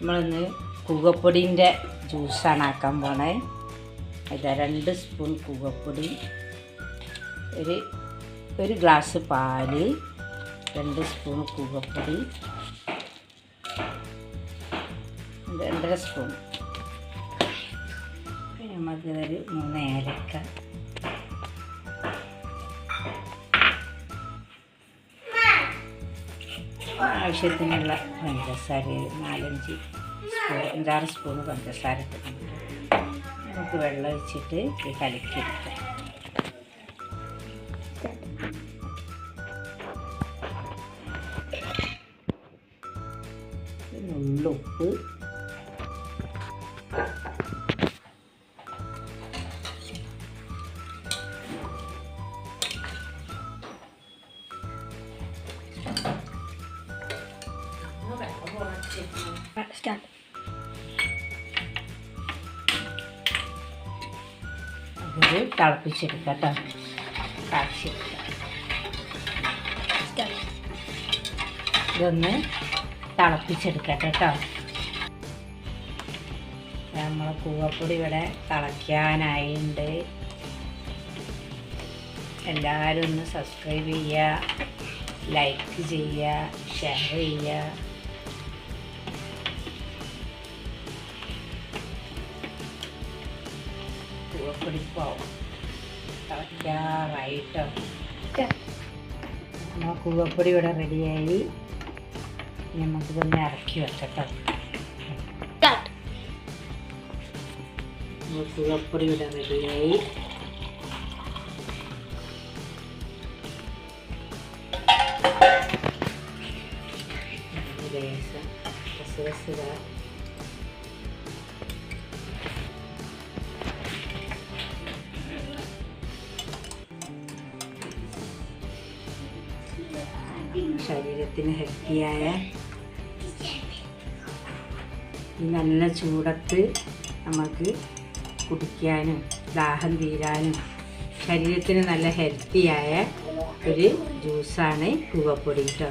നമ്മളിന്ന് കൂവപ്പൊടിന്റെ ജ്യൂസാണ് ആക്കാൻ പോണേ. ഇതാ രണ്ട് സ്പൂൺ കുകപ്പൊടി ഒരു ഒരു ഗ്ലാസ് പാൽ രണ്ട് സ്പൂൺ കുകപ്പൊടി രണ്ടര സ്പൂൺ. നമുക്കിതൊരു മൂന്ന് ഏലക്ക. ആവശ്യത്തിനുള്ള പഞ്ചസാര നാലഞ്ച് സ്പൂൺ അഞ്ചാറ് സ്പൂൺ പഞ്ചസാര നമുക്ക് വെള്ളം ഒഴിച്ചിട്ട് ഇത് കലക്കിയെടുക്കാം. ഉള്ളുപ്പ് സ്റ്റാർട്ട് ഇത് തിളപ്പിച്ചെടുക്കാം കേട്ടോ. തിളപ്പിച്ചെടുക്കാം. ഇതൊന്ന് തിളപ്പിച്ചെടുക്കട്ടെ കേട്ടോ. നമ്മളെ കൂവപ്പൊടി ഇവിടെ തിളയ്ക്കാനായിട്ടുണ്ട് എല്ലാവരും ഒന്ന് സബ്സ്ക്രൈബ് ചെയ്യുക ലൈക്ക് ചെയ്യുക ഷെയർ ചെയ്യുക. കൂവപ്പൊടി പോവും തിളയ്ക്കാറായിട്ടോ നമ്മൾ കൂവപ്പൊടി ഇവിടെ റെഡിയായി. നമുക്ക് നമുക്കിതൊന്ന് ഇറക്കി വെക്കട്ടോ. കൂവപ്പൊടി ഇവിടെ റെഡിയായി. ലേശം ശരീരത്തിന് ഹെൽത്തിയായ ഈ നല്ല ചൂടത്ത് നമുക്ക് കുടിക്കാനും ദാഹം തീരാനും ശരീരത്തിന് നല്ല ഹെൽത്തിയായ ഒരു ജ്യൂസാണ് കൂവപ്പൊടി കേട്ടോ